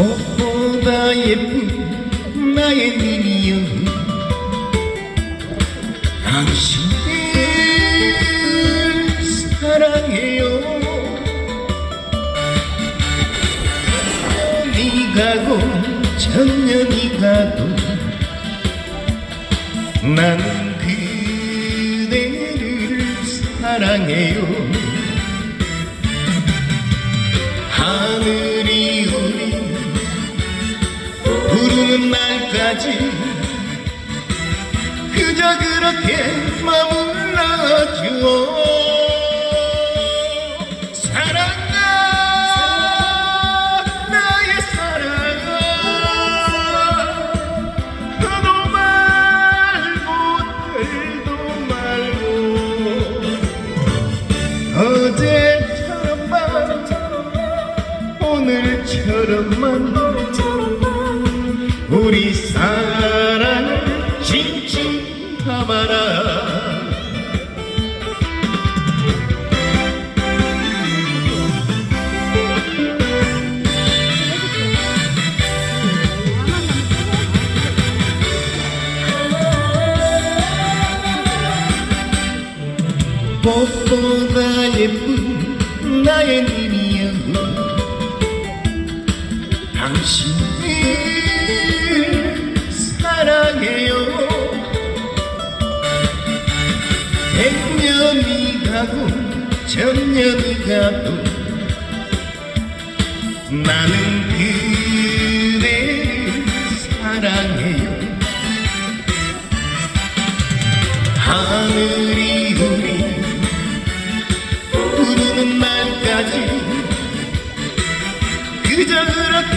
꽃보다 예쁜 나의 미미여 당신을 사랑해요 년이 가고 천년이 가도 나는 그대를 사랑해요. 부르는 날까지 그저 그렇게 머물러 주오 사랑아 나의 사랑아. 너도 말고 들도 말고. 어제처럼만 오늘처럼만 담아라 꽃보다 예쁜 나의 님이여 당신을 사랑해요 백년이 가고 천년이 가도 나는 그대를 사랑해요. 하늘이 우리 부르는 날까지 그저 그렇게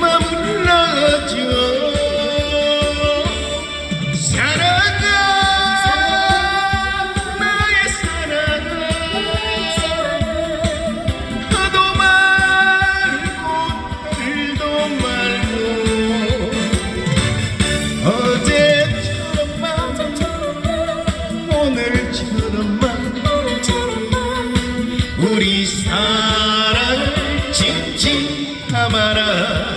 머물러줘 우리 사랑을 징징 담아라.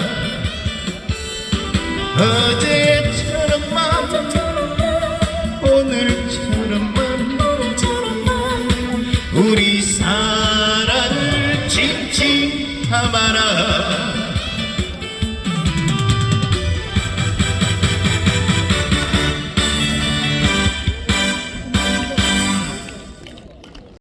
어제처럼만 오늘처럼만 우리 사랑을 담아라